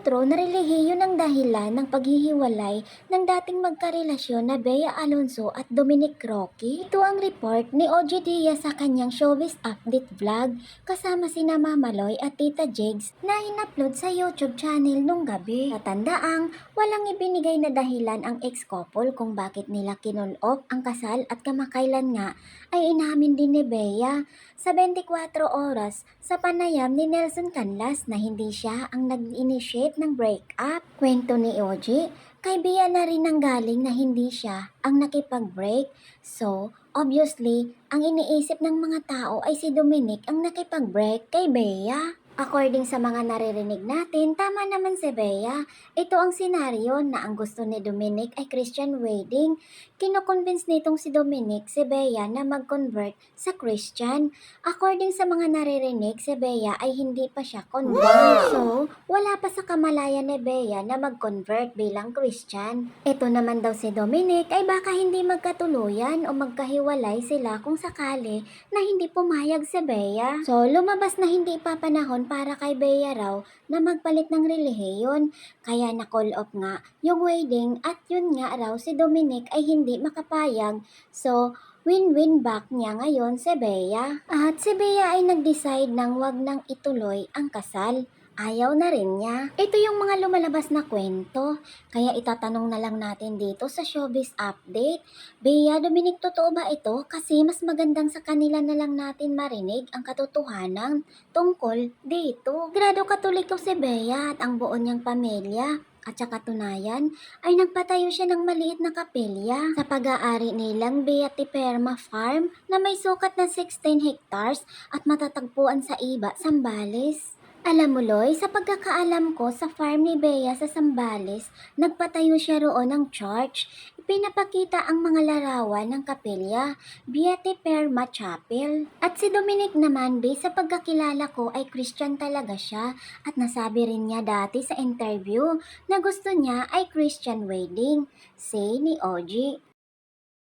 True na relihiyon ang dahilan ng paghihiwalay ng dating magkarelasyon na Bea Alonso at Dominic Roque? Ito ang report ni OG Diaz sa kanyang showbiz update vlog kasama sina Mama Loy at Tita Jigs na inupload sa YouTube channel nung gabi. Tatandaang walang ibinigay na dahilan ang ex-couple kung bakit nila kinul-off ang kasal at kamakailan nga ay inamin din ni Bea sa 24 oras sa panayam ni Nelson Canlas na hindi siya ang nag-initiate ng breakup. Kwento ni OG, kay Bea na rin ang galing na hindi siya ang nakipag-break. So, obviously, ang iniisip ng mga tao ay si Dominic ang nakipag-break kay Bea. According sa mga naririnig natin, tama naman si Bea. Ito ang senaryo na ang gusto ni Dominic ay Christian wedding. Kinoconvince nitong si Dominic si Bea na mag-convert sa Christian. According sa mga naririnig, si Bea ay hindi pa siya convert. So, wala pa sa kamalayan ni Bea na mag-convert bilang Christian. Ito naman daw si Dominic ay baka hindi magkatuluyan o magkahiwalay sila kung sakali na hindi pumayag si Bea. So, lumabas na hindi pa panahon para kay Bea raw na magpalit ng relihiyon. Kaya na-call off nga yung wedding at yun nga raw si Dominic ay hindi makapayag. So, win-win back niya ngayon si Bea. At si Bea ay nag-decide nang wag nang ituloy ang kasal. Ayaw na rin niya. Ito yung mga lumalabas na kwento. Kaya itatanong na lang natin dito sa showbiz update. Bea, Dominic, totoo ba ito? Kasi mas magandang sa kanila na lang natin marinig ang katotohanan tungkol dito. Grado katoliko si Bea at ang buo niyang pamilya. At sa katunayan, ay nagpatayo siya ng maliit na kapilya sa pag-aari nilang Beatiperma Farm na may sukat na 16 hectares at matatagpuan sa Iba, Sambales. Alam mo, Loy, sa pagkakaalam ko sa farm ni Bea sa Sambales, nagpatayo siya roon ng church. Ipinapakita ang mga larawan ng kapilya, Beate Perma Chapel. At si Dominic naman, be, sa pagkakilala ko ay Christian talaga siya. At nasabi rin niya dati sa interview na gusto niya ay Christian wedding. Say ni OG.